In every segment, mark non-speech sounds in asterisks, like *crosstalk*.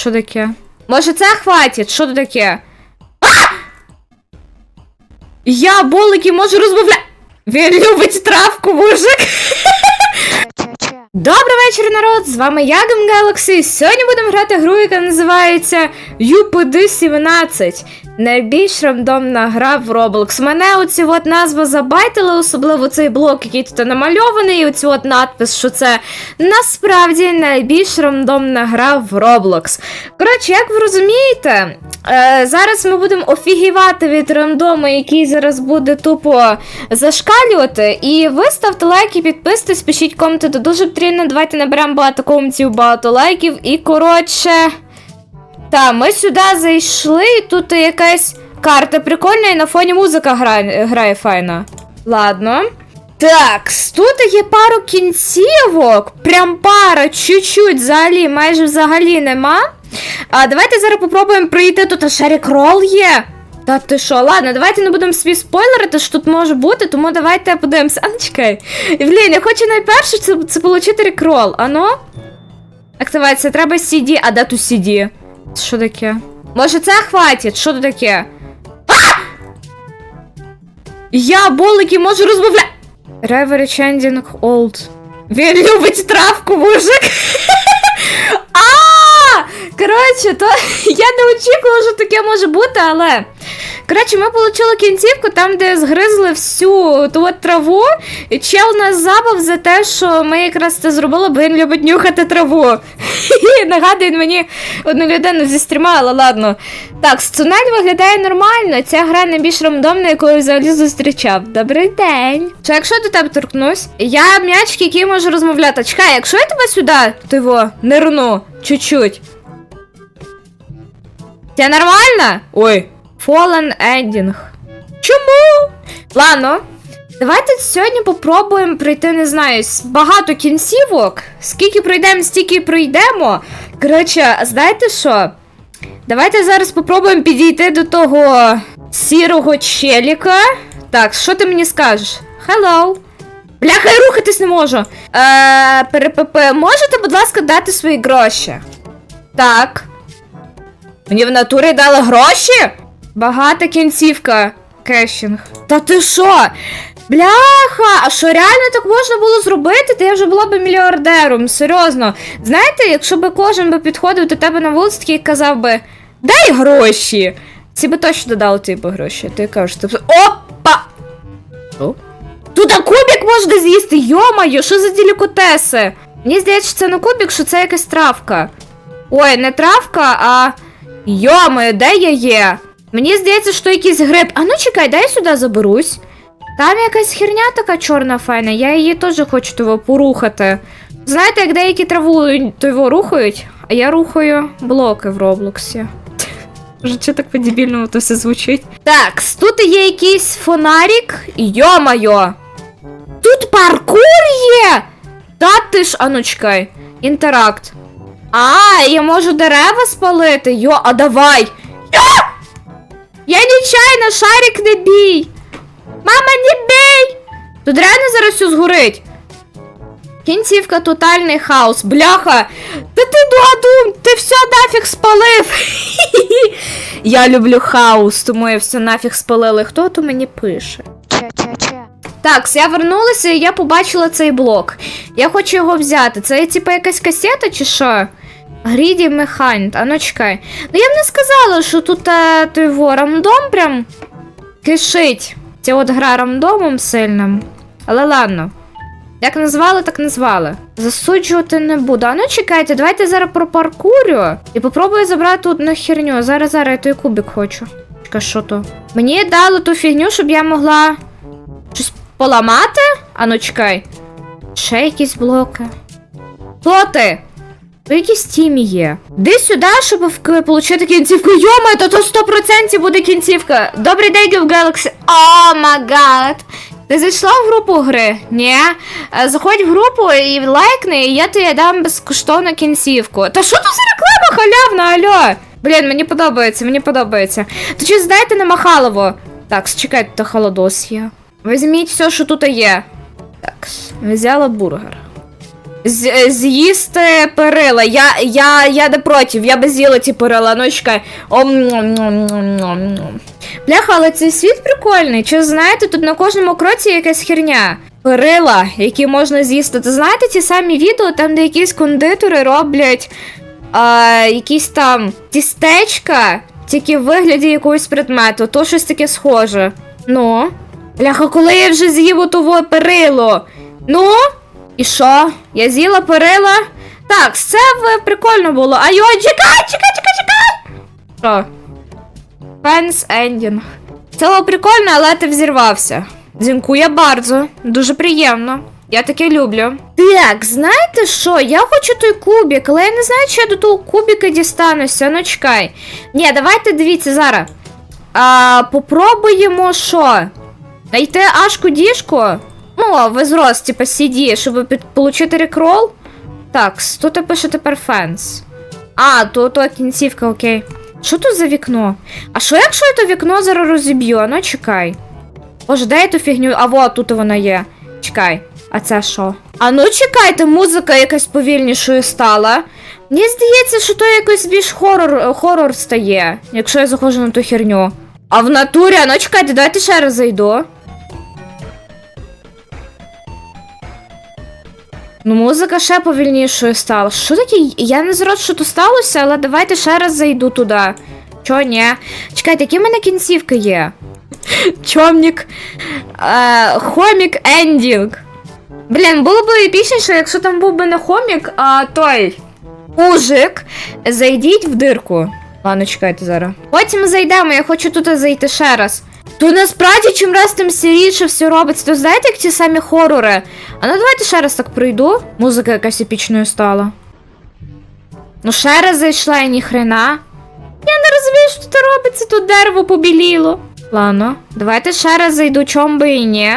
Що таке? Може це хватить? Що це таке? А! Я болики можу розмовляти. Він любить травку, мужик. Добрий вечір, народ! З вами я, Гем Galaxy. Сьогодні будемо грати гру, яка називається UPD-17. Найбільш рандомна гра в Roblox. Мене оці от назва забайтили, особливо цей блок, який тут намальований, і оці от надпис, що це насправді найбільш рандомна гра в Roblox. Коротше, як ви розумієте, е, зараз ми будемо офігівати від рандому, який зараз буде тупо зашкалювати. І ви ставте лайки, підписуйтесь, пишіть коменти, то дуже потрібно. Давайте наберемо багато коментів, багато лайків. І коротше. Та, ми сюди зайшли, і тут якась карта прикольна, і на фоні музика грає, грає файна. Ладно. Так, тут є пару кінцівок. Прям пара, чуть-чуть, взагалі, майже взагалі нема. А давайте зараз попробуємо пройти. Тут Шарік Рол є. Та ти що, ладно, давайте не будемо свій спойлерити, що тут може бути, тому давайте подивимося. А ну чекай. Блін, я хочу найперше це, це отримати рекрол. Ано? Активація, треба CD, а де тут CD? Що таке? Може це хватить? Що це таке? А! Я болики можу розмовляти. Reverie Changing Old. Він любить травку, мужик. *laughs* А! Коротше, то *laughs* я не очікувала, що таке може бути, але. Коротше, ми отримали кінцівку там, де згризли всю ту от траву. Чел нас забав за те, що ми якраз це зробили, бо він любить нюхати траву. *laughs* І нагадує мені одну людину зі стріма, але ладно. Так, сценарій виглядає нормально. Ця гра найбільш рандомна, яку я взагалі зустрічав. Добрий день. Що якщо до тебе торкнусь? Я м'ячик, який можу розмовляти. Чекай, якщо я тебе сюди, тиво, нирну, чуть-чуть. Це нормально? Ой. Fallen Ending. Чому? Ладно. Давайте сьогодні попробуємо пройти, не знаю, багато кінцівок. Скільки пройдемо, стільки пройдемо. Коротше, знаєте що? Давайте зараз попробуємо підійти до того сірого челіка. Так, що ти мені скажеш? Hello. Бляха, я рухатись не можу. Е, ПРПП, можете, будь ласка, дати свої гроші? Так. Мені в натурі дали гроші? Багата кінцівка. Кешінг. Та ти що? Бляха, а що реально так можна було зробити? Та я вже була би мільярдером, серйозно. Знаєте, якщо би кожен би підходив до тебе на вулиці і казав би дай гроші. Ці би точно додали тобі гроші. Ти кажеш, ти... Опа! Що? Тут кубик можна з'їсти, йомаю, що за делікатеси? Мені здається, що це не кубик, що це якась травка. Ой, не травка, а. Йомаю, де я є? Мені здається, що якийсь гриб. А ну чекай, дай я сюди заберусь. Там якась херня така чорна файна, я її теж хочу того порухати. Знаєте, як деякі траву того рухають, а я рухаю блоки в Роблоксі. *laughs* Чи так по-дебільному то все звучить. Так, тут є якийсь фонарик. Йо-майо! Тут паркур є! Та ти ж, а ну чекай. Інтеракт. А, я можу дерева спалити. Йо, а давай. Йо! Я нечайно, шарик не бій. Мама, не бій! Тут реально зараз все згорить. Кінцівка тотальний хаос. Бляха! Та ти дуадум, ти все нафіг спалив. *laughs* я люблю хаос, тому я все нафіг спалили. Хто то мені пише? Ча-ча-ча. Так, я вернулася і я побачила цей блок. Я хочу його взяти. Це типа якась касета чи що? Гріді Механт. А ну чекай. Ну я б не сказала, що тут а, той во, рандом прям кишить. Ця от гра рандомом сильним. Але ладно. Як назвали, так назвали. Засуджувати не буду. А ну чекайте, давайте зараз пропаркурю і попробую забрати одну херню. Зараз, зараз я той кубик хочу. Чекай, що то? Мені дали ту фігню, щоб я могла щось поламати? А ну чекай. Ще якісь блоки. Хто ти? То якісь тімі є. Де сюди, щоб отримати кінцівку. Йома, то то 100% буде кінцівка. Добрий день, Гів Galaxy. О, магад. Ти зайшла в групу гри? Ні. Е, Заходь в групу і лайкни, і я тобі дам безкоштовну кінцівку. Та що тут за реклама халявна, алло? Блін, мені подобається, мені подобається. То чи здайте на Махалово? Так, чекайте, то холодос є. Візьміть все, що тут є. Так, взяла бургер. З- е, з'їсти перила. Я, я, я не проти, я би з'їла ті перила, ну чекай. Бляха, але цей світ прикольний. Чи знаєте, тут на кожному кроці якась херня. Перила, які можна з'їсти. Ти знаєте ті самі відео, там, де якісь кондитори роблять а, якісь там тістечка, тільки в вигляді якогось предмету, то щось таке схоже. Ну. Бляха, коли я вже з'їв отово перило. Ну, і що? Я з'їла перила? Так, це прикольно було. А йо, чекай, чекай, чекай, чекай! Що? Фенс ендінг. Це було прикольно, але ти взірвався. Дзінкує bardzo. Дуже приємно. Я таке люблю. Так, знаєте що? Я хочу той кубик, але я не знаю, чи я до того кубика дістануся. Ну чекай. Ні, давайте дивіться зараз. А, попробуємо що? Найти ашку діжку? Ну, ви зрос, типа CD, щоб під, получити рекрол. Так, тут пише тепер фенс. А, то, то кінцівка, окей. Що тут за вікно? А що якщо я то вікно зараз розіб'ю? Ну чекай. Боже, де я ту фігню? А вот тут вона є. Чекай. А це що? А ну чекайте, музика якась повільнішою стала. Мені здається, що то якось більш хорор, хорор стає, якщо я заходжу на ту херню. А в натурі, а ну чекайте, давайте ще раз зайду. Ну, музика ще повільнішою стала. Що таке? Я не зрозумів, що тут сталося, але давайте ще раз зайду туди. Чо, ні? Чекайте, які в мене кінцівки є? Чомнік. Е, хомік ендінг. Блін, було б епічніше, якщо там був би не хомік, а той. Мужик. Зайдіть в дирку. Ладно, чекайте зараз. Потім зайдемо, я хочу тут зайти ще раз. То насправді чим раз тим сіріше все робиться. То знаєте, як ті самі хорори? А ну давайте ще раз так пройду. Музика якась епічною стала. Ну, ще раз зайшла і ніхрена. Я не розумію, що тут робиться, тут дерево побіліло. Ладно, давайте ще раз зайду, чом би і ні.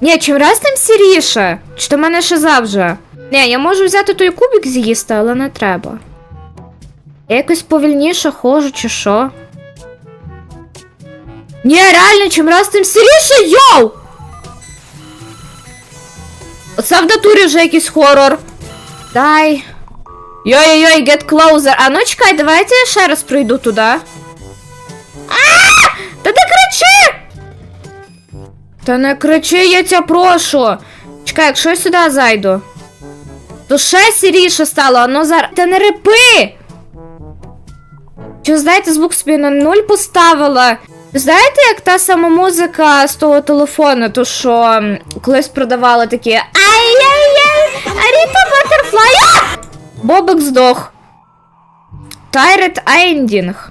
Ні, чим раз тим сіріше. Чи то мене ще завжди? Ні, я можу взяти той кубик з'їсти, але не треба. Я якось повільніше ходжу, чи що? Ні, реально, чим раз тим сіріше, йоу! Оце в натурі вже якийсь хорор. Дай. Йой-йой, get closer. А ну чекай, давайте я ще раз прийду туди. А! Та не кричи! Та не кричи, я тебе прошу. Чекай, якщо я сюди зайду. То ще сіріше стало, а ну зараз. Та не репи! Чи знаєте, звук собі на нуль поставила? Знаєте, як та сама музика з того телефону, то що колись продавали такі Ай-яй-яй! Аріта Батерфлай! Бобик здох. Тайрет Ендінг.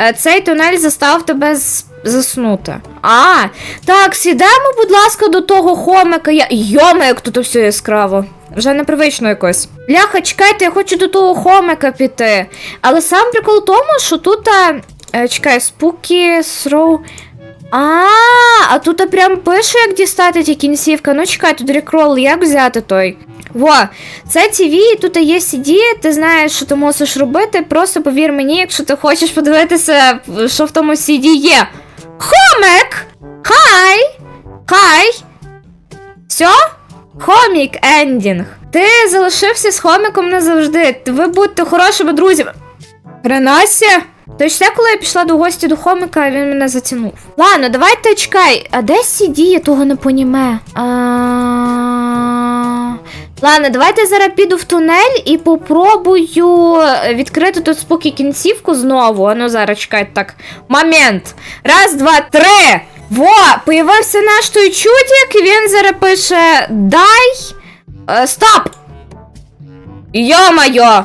Е, Цей тунель застав тебе заснути. А, так, сідаємо, будь ласка, до того хомика. Я... Йома, як тут все яскраво. Вже непривично якось. Бляха, чекайте, я хочу до того хомика піти. Але сам прикол в тому, що тут. Е, чекай, спуки, сроу. А, а тут прям пише, як дістати ті кінцівка. Ну чекай, тут рекрол, як взяти той? Во, це TV, тут є CD, ти знаєш, що ти мусиш робити. Просто повір мені, якщо ти хочеш подивитися, що в тому CD є. Хомик! Хай! Хай! Все? Хомік ендінг. Ти залишився з хоміком назавжди. Ви будьте хорошими друзями. Ренася? Точно, коли я пішла до гості до хомика, він мене затягнув. Ладно, давайте чекай. А де CD? Я того не поніме. Ладно, давайте зараз піду в тунель і попробую відкрити тут споки кінцівку знову. А ну зараз чекайте так. Момент. Раз, два, три. Во! Появився наш той чудик, і він зараз пише Дай. Е, стоп! Йо-майо!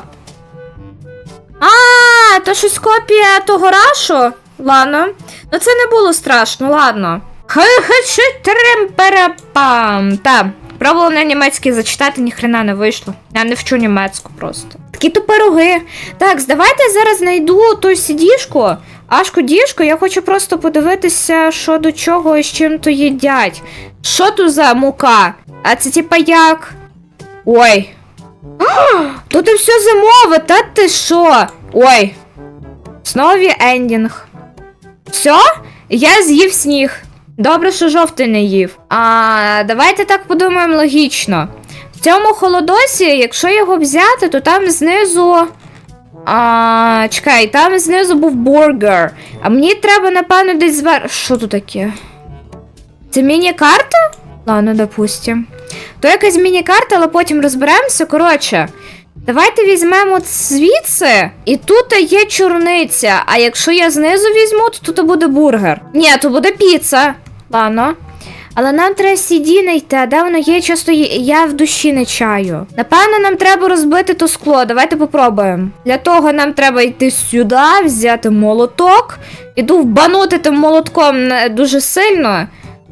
А, то щось копія того рашу? Ладно. Ну це не було страшно, ладно. Хе-хе-чи-трим-перепам. Та, пробувала на німецький зачитати, ніхрена не вийшло. Я не вчу німецьку просто. Такі то пироги. Так, давайте я зараз знайду ту сідішку, ашку діжку, я хочу просто подивитися, що до чого і з чим то їдять. Що тут за мука? А це типа як? Ой. Тут і все зимове, та ти що? Ой. Снові ендінг. Все? Я з'їв сніг. Добре, що жовтий не їв. А давайте так подумаємо логічно. В цьому холодосі, якщо його взяти, то там знизу. А, чекай, там знизу був бургер. А мені треба, напевно, десь звер. Що тут таке? Це міні-карта? Ладно, допустим. То якась міні-карта, але потім розберемося. Коротше, давайте візьмемо звідси, і тут є чорниця. А якщо я знизу візьму, то тут буде бургер. Ні, то буде піца. Ладно. Але нам треба CD знайти, а де воно є, часто я в душі не чаю. Напевно, нам треба розбити то скло. Давайте попробуємо. Для того нам треба йти сюди, взяти молоток. Іду вбанути тим молотком е, дуже сильно,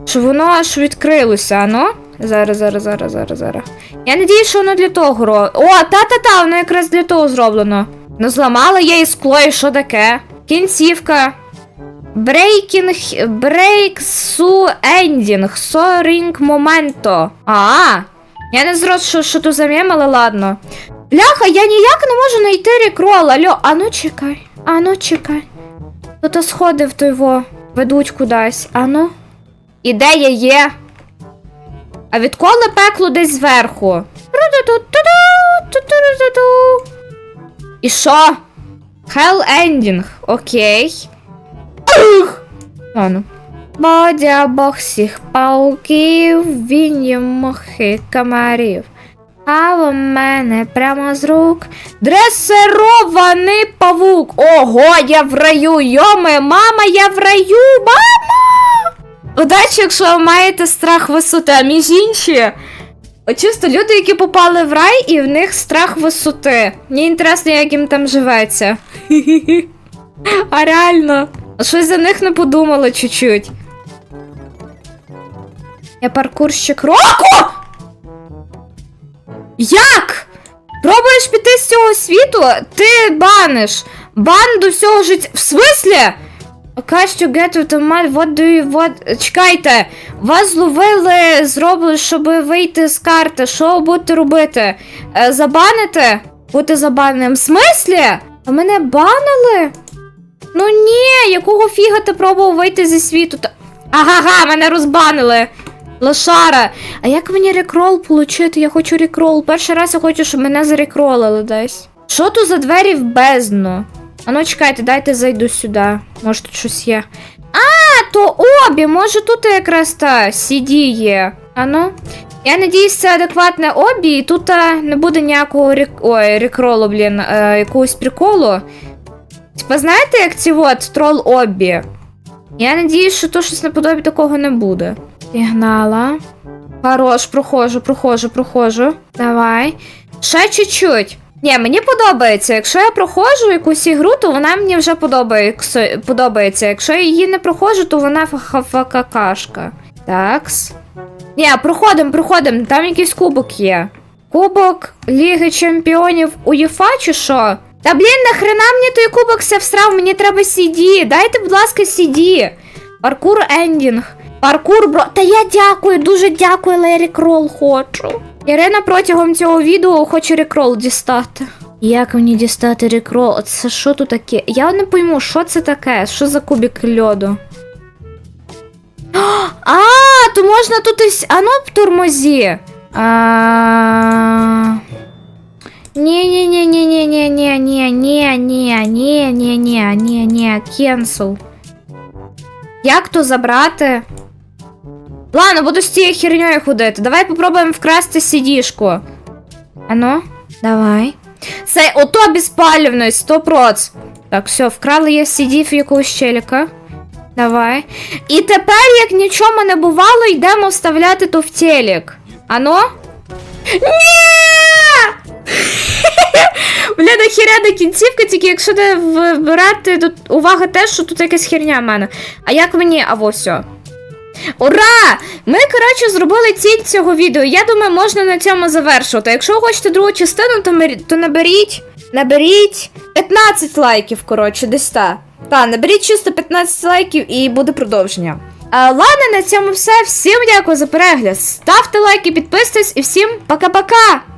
щоб воно аж відкрилося, а ну? Зараз, зараз, зараз, зараз, зараз. Я надію, що воно для того ро. О, та-та-та, воно якраз для того зроблено. Ну, зламала я і скло, і що таке? Кінцівка. Брейкінг, брейк су ендінг, сорінг моменто. А, я не зрозумів, що, що тут за мем, але ладно. Бляха, я ніяк не можу знайти рекрол. Алло, а ну чекай, а ну чекай. Тут сходи в той во ведуть кудись. А ну. Ідея є. А відколи пекло десь зверху? І що? Hell ending, окей. Ладно. Бодя бог всіх пауків, він є мохи комарів. А в мене прямо з рук дресирований павук. Ого, я в раю, йоме, мама, я в раю, мама! Удачі, якщо ви маєте страх висоти, а між інші. Чисто люди, які попали в рай, і в них страх висоти. Мені інтересно, як їм там живеться. *laughs* А реально. Щось за них не подумала чуть-чуть. Я паркурщик року! Як? Пробуєш піти з цього світу? Ти баниш. Бан до всього життя. В смислі? Cash to get with a man, what do you what... Чекайте, вас зловили, зробили, щоб вийти з карти. Що будете робити? Е, забанити? Бути забаненим. В смислі? А мене банили? Ну ні, якого фіга ти пробував вийти зі світу? Та... Ага, мене розбанили. Лошара. А як мені рекрол получити? Я хочу рекрол. Перший раз я хочу, щоб мене зарекролили десь. Що тут за двері в бездну? А ну чекайте, дайте зайду сюди. Може тут щось є. А, то обі, може тут якраз та CD є. А ну. Я надіюсь, це адекватне обі, і тут а, не буде ніякого рек... Ой, рекролу, блін, е, якогось приколу. Типа, знаєте, як ці от трол обі? Я надіюсь, що то щось наподобі такого не буде. Пігнала. Хорош, прохожу, прохожу, прохожу. Давай. Ще чуть-чуть. Ні, мені подобається. Якщо я проходжу якусь ігру, то вона мені вже подобається. Якщо я її не проходжу, то вона факакашка. Такс. Ні, проходимо, проходимо. Там якийсь кубок є. Кубок Ліги Чемпіонів УЄФА чи що? Та блін, нахрена мені той кубок ся всрав, мені треба CD. Дайте, будь ласка, CD. Паркур ендінг. Паркур, бро. Та я дякую, дуже дякую, але я рекрол хочу. Ірина протягом цього відео хоче рекрол дістати. Як мені дістати рекрол? Це що тут таке? Я не пойму, що це таке? Що за кубик льоду? *gasps* А, то можна тут ось. А ну в тормозі. А... Ладно, буду з цією херньою ходити. Давай попробуємо вкрасти сідішку. Ану, давай. Це ото безпалівний, 100%. Так, все, вкрали я сидів якогось челіка. Давай. І тепер, як нічого не бувало, йдемо вставляти то в телек. Ано? Ні! *laughs* Бля, нахеряна кінцівка, тільки якщо не вибирати тут увага те, що тут якась херня в мене. А як мені, а во все. Ура! Ми, коротше, зробили ціль цього відео. Я думаю, можна на цьому завершувати. Якщо ви хочете другу частину, то, мер... то наберіть. Наберіть 15 лайків, коротше, десь та. Та, наберіть чисто 15 лайків і буде продовження. А, ладно, на цьому все. Всім дякую за перегляд. Ставте лайки, підписуйтесь і всім пока-пока!